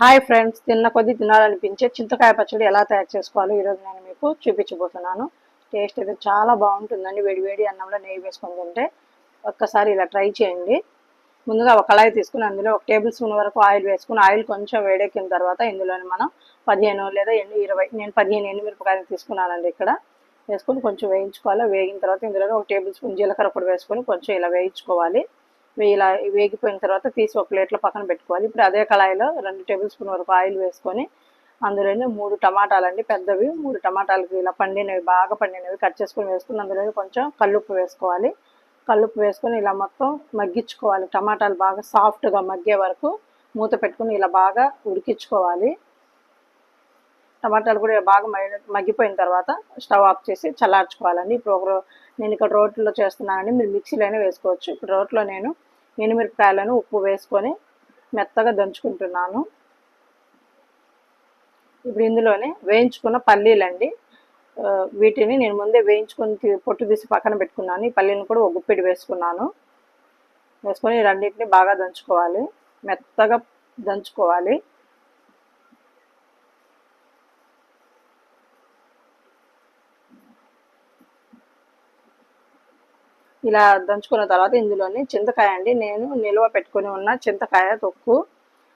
Hi friends తిన్న కొద్దీ తినాలనిపించే చింతకాయ పచ్చడి ఎలా తయారు చేసుకోవాలో ఈరోజు నేను మీకు చూపించబోతున్నాను. టేస్ట్ అయితే చాలా బాగుంటుందండి. వేడి వేడి అన్నంలో నెయ్యి వేసుకొని తింటే ఒక్కసారి ఇలా ట్రై చేయండి. ముందుగా ఒక కళాయి తీసుకుని అందులో ఒక టేబుల్ స్పూన్ వరకు ఆయిల్ వేసుకుని ఆయిల్ కొంచెం వేడెక్కిన తర్వాత ఇందులోని మనం పదిహేను లేదా ఎన్ని ఇరవై నేను పదిహేను ఎండుమిరపకాయలు తీసుకున్నానండి ఇక్కడ. వేసుకొని కొంచెం వేయించుకోవాలి? వేగిన తర్వాత ఇందులో ఒక టేబుల్ స్పూన్ జీలకర్ర పొడి వేసుకొని కొంచెం ఇలా వేయించుకోవాలి. ఇలా వేగిపోయిన తర్వాత తీసి ఒక ప్లేట్లో పక్కన పెట్టుకోవాలి. ఇప్పుడు అదే కళాయిలో రెండు టేబుల్ స్పూన్ వరకు ఆయిల్ వేసుకొని అందులోనే మూడు టమాటాలండి పెద్దవి మూడు టమాటాలకి ఇలా పండినవి బాగా పండినవి కట్ చేసుకొని వేసుకుని అందులోనే కొంచెం కల్లుప్పు వేసుకోవాలి. కల్లుప్పు వేసుకొని ఇలా మొత్తం మగ్గించుకోవాలి. టమాటాలు బాగా సాఫ్ట్గా మగ్గే వరకు మూత పెట్టుకుని ఇలా బాగా ఉడికించుకోవాలి. టమాటాలు కూడా బాగా మగ్గిపోయిన తర్వాత స్టవ్ ఆఫ్ చేసి చల్లార్చుకోవాలండి. ఇప్పుడు ఒక నేను ఇక్కడ రోట్లో చేస్తున్నానండి. మీరు మిక్సీలోనే వేసుకోవచ్చు. ఇప్పుడు రోట్లో నేను ఎండుమిరపకాయలను ఉప్పు వేసుకొని మెత్తగా దంచుకుంటున్నాను. ఇప్పుడు ఇందులోనే వేయించుకున్న పల్లీలండి. వీటిని నేను ముందే వేయించుకొని పొట్టు తీసి పక్కన పెట్టుకున్నాను. ఈ పల్లీని కూడా ఒక గుప్పిడి వేసుకున్నాను. వేసుకొని రెండింటిని బాగా దంచుకోవాలి. మెత్తగా దంచుకోవాలి. ఇలా దంచుకున్న తర్వాత ఇందులోని చింతకాయ అండి. నేను నిల్వ పెట్టుకొని ఉన్న చింతకాయ తొక్కు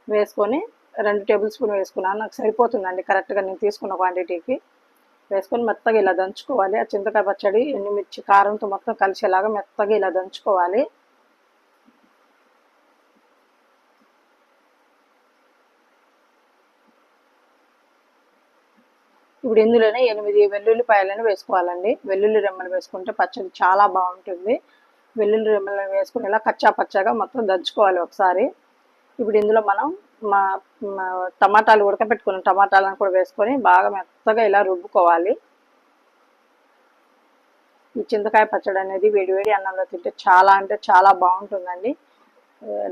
వేసుకొని రెండు టేబుల్ స్పూన్ వేసుకున్నాను. నాకు సరిపోతుందండి. కరెక్ట్గా నేను తీసుకున్న క్వాంటిటీకి వేసుకొని మెత్తగా ఇలా దంచుకోవాలి. ఆ చింతకాయ పచ్చడి ఎండుమిర్చి కారంతో మొత్తం కలిసేలాగా మెత్తగా ఇలా దంచుకోవాలి. ఇప్పుడు ఇందులోనే ఎనిమిది వెల్లుల్లిపాయలను వేసుకోవాలండి. వెల్లుల్లి రెమ్మలు వేసుకుంటే పచ్చడి చాలా బాగుంటుంది. వెల్లుల్లి రెమ్మలను వేసుకుని ఇలా కచ్చా పచ్చగా మొత్తం దంచుకోవాలి ఒకసారి. ఇప్పుడు ఇందులో మనం మా టమాటాలు ఉడకపెట్టుకున్నాం టమాటాలను కూడా వేసుకొని బాగా మెత్తగా ఇలా రుబ్బుకోవాలి. ఈ చింతకాయ పచ్చడి అనేది వేడివేడి అన్నంలో తింటే చాలా అంటే చాలా బాగుంటుందండి.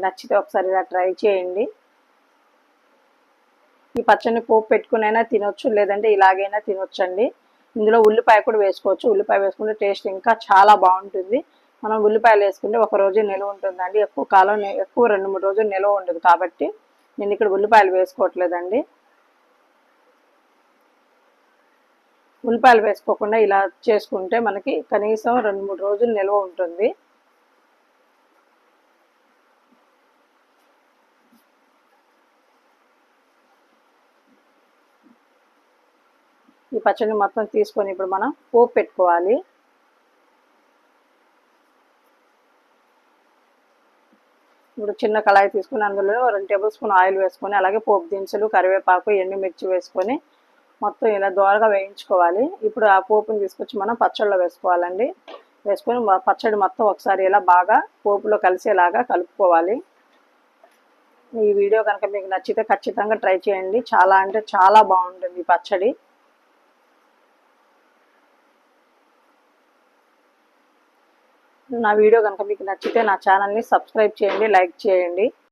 నచ్చితే ఒకసారి ఇలా ట్రై చేయండి. ఈ పచ్చడిని పోపు పెట్టుకునైనా తినొచ్చు లేదంటే ఇలాగైనా తినొచ్చండి. ఇందులో ఉల్లిపాయ కూడా వేసుకోవచ్చు. ఉల్లిపాయ వేసుకుంటే టేస్ట్ ఇంకా చాలా బాగుంటుంది. మనం ఉల్లిపాయలు వేసుకుంటే ఒక రోజు నిల్వ ఉంటుందండి. ఎక్కువ కాలం ఎక్కువ రెండు మూడు రోజులు నిల్వ ఉండదు కాబట్టి నేను ఇక్కడ ఉల్లిపాయలు వేసుకోవట్లేదండి. ఉల్లిపాయలు వేసుకోకుండా ఇలా చేసుకుంటే మనకి కనీసం రెండు మూడు రోజులు నిల్వ ఉంటుంది. ఈ పచ్చడిని మొత్తం తీసుకొని ఇప్పుడు మనం పోపు పెట్టుకోవాలి. ఇప్పుడు చిన్న కళాయి తీసుకుని అందులో రెండు టేబుల్ స్పూన్ ఆయిల్ వేసుకొని అలాగే పోపు దినుసులు కరివేపాకు ఎండుమిర్చి వేసుకొని మొత్తం ఇలా దోరగా వేయించుకోవాలి. ఇప్పుడు ఆ పోపుని తీసుకొచ్చి మనం పచ్చడిలో వేసుకోవాలండి. వేసుకొని పచ్చడి మొత్తం ఒకసారి ఇలా బాగా పోపులో కలిసేలాగా కలుపుకోవాలి. ఈ వీడియో కనుక మీకు నచ్చితే ఖచ్చితంగా ట్రై చేయండి. చాలా అంటే చాలా బాగుంటుంది పచ్చడి. నా వీడియో కనుక మీకు నచ్చితే నా ఛానల్ని సబ్స్క్రైబ్ చేయండి లైక్ చేయండి.